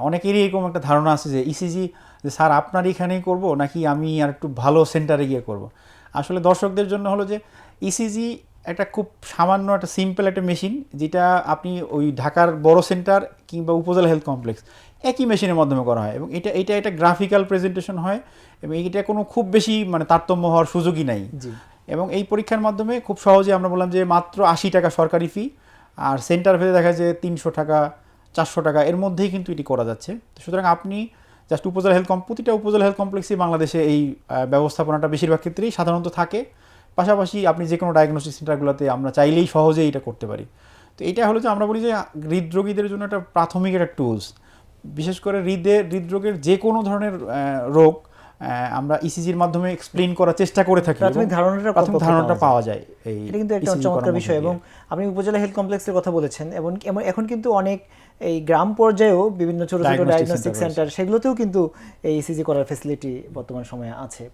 অনেকেরই এরকম একটা ধারণা আছে যে ইসিজি যে স্যার আপনার এখানেই করব নাকি আমি আর একটু ভালো সেন্টারে গিয়ে করব? আসলে দর্শকদের জন্য হলো যে ইসিজি একটা খুব সামান্য একটা সিম্পল একটা মেশিন যেটা আপনি ওই ঢাকার বড় সেন্টার কিংবা উপজেলা হেলথ কমপ্লেক্স একই মেশিনের মাধ্যমে করা হয় এবং এটা এটা একটা গ্রাফিক্যাল প্রেজেন্টেশন হয় এবং এটা কোনো খুব বেশি মানে তারতম্য হওয়ার সুযোগই নাই। এবং এই পরীক্ষার মাধ্যমে খুব সহজে আমরা বললাম যে মাত্র আশি টাকা সরকারি ফি আর সেন্টার ফিতে দেখা যায় তিনশো টাকা চারশো টাকা। এর মধ্যেই কিন্তু এটি করা যাচ্ছে। সুতরাং আপনি জাস্ট উপজেলা হেলথ প্রতিটা উপজেলা হেলথ কমপ্লেক্সে বাংলাদেশে এই ব্যবস্থাপনাটা বেশিরভাগ ক্ষেত্রেই সাধারণত থাকে। পাশাপাশি আপনি যে কোনো ডায়াগনস্টিক সেন্টারগুলোতে আমরা চাইলেই সহজেই এটা করতে পারি। তো এটা হলো যে আমরা বলি যে হৃদরোগীদের জন্য একটা প্রাথমিক একটা টুলস বিশেষ করে হৃদে, হৃদরোগের যে কোনো ধরনের রোগ আমরা ইসিজির মাধ্যমে এক্সপ্লেন করার চেষ্টা করে থাকি প্রাথমিক ধারণাটা প্রাথমিক ধারণাটা পাওয়া যায়। এই এটা কিন্তু একটা ECG চমৎকার বিষয় এবং আপনি উপজেলা হেলথ কমপ্লেক্সের কথা বলেছেন এবং এখন কিন্তু অনেক এই গ্রাম পর্যায়েও বিভিন্ন ছোট ছোট ডায়াগনস্টিক সেন্টার সেগুলোতেও কিন্তু এই ইসিজি করার ফেসিলিটি বর্তমান সময়ে আছে।